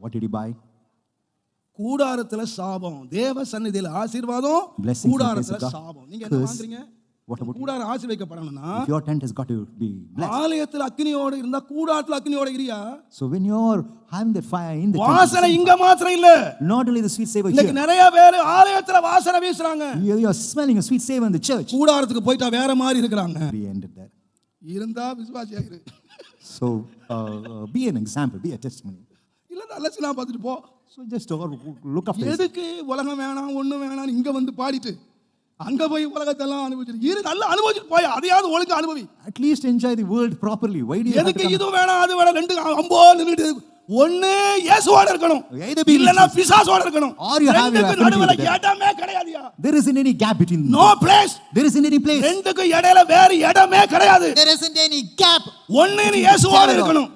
What did he buy? கூடாரத்துல சாபம் தேவ சந்நிதியில ஆசீர்வாதம் கூடாரத்துல. சாபம் நீங்க என்ன. வாங்குறீங்க? கூடாரம் ஆசீர்வதிக்கப்படணும்னா your tent has got to be blessed. ஆலயத்துல அக்னியோட இருந்தா கூடாரத்துல அக்னியோட இரியா So when you're having that fire in the வாசனை இங்க மாத்திரம் இல்ல not only the sweet savor இன்னைக்கு here, நிறைய பேர் ஆலயத்துல வாசனை வீசுறாங்க you- you're smelling a sweet savor in the church. கூடாரத்துக்கு போயிட்டா வேற மாதிரி இருக்கிறாங்க We ended there. இருந்தா விசுவாசியா இரு So uh, uh, be an example, be a testimony. நல்ல சினிமா பார்த்துட்டு போ So just look after yourself. எதுக்கு உலகம் வேணாம் ஒண்ணு வேணாம் இங்க வந்து பாடிட்டு அங்க போய் உலகத்தெல்லாம் அனுபவிச்சிட்டு இரு நல்லா அனுபவிச்சுட்டு போய் அதையாவது ஒழுங்கா அனுபவி At least enjoy the world properly. Why do you have to எதுக்கு? இது வேணாம் அது வேணாம் ரெண்டு அம்போ நின்னுட்டு ஒண்ணு இயேசுவோட இருக்கணும் இல்லனா. பிசாசோட இருக்கணும் you have your ரெண்டுக்கு நடுவுல. இடமே கிடையாதுயா There isn't any gap between. No place There isn't any place. ரெண்டுக்கு இடையில வேற இடமே கிடையாது There isn't any gap. நீ இயேசுவோட இருக்கணும்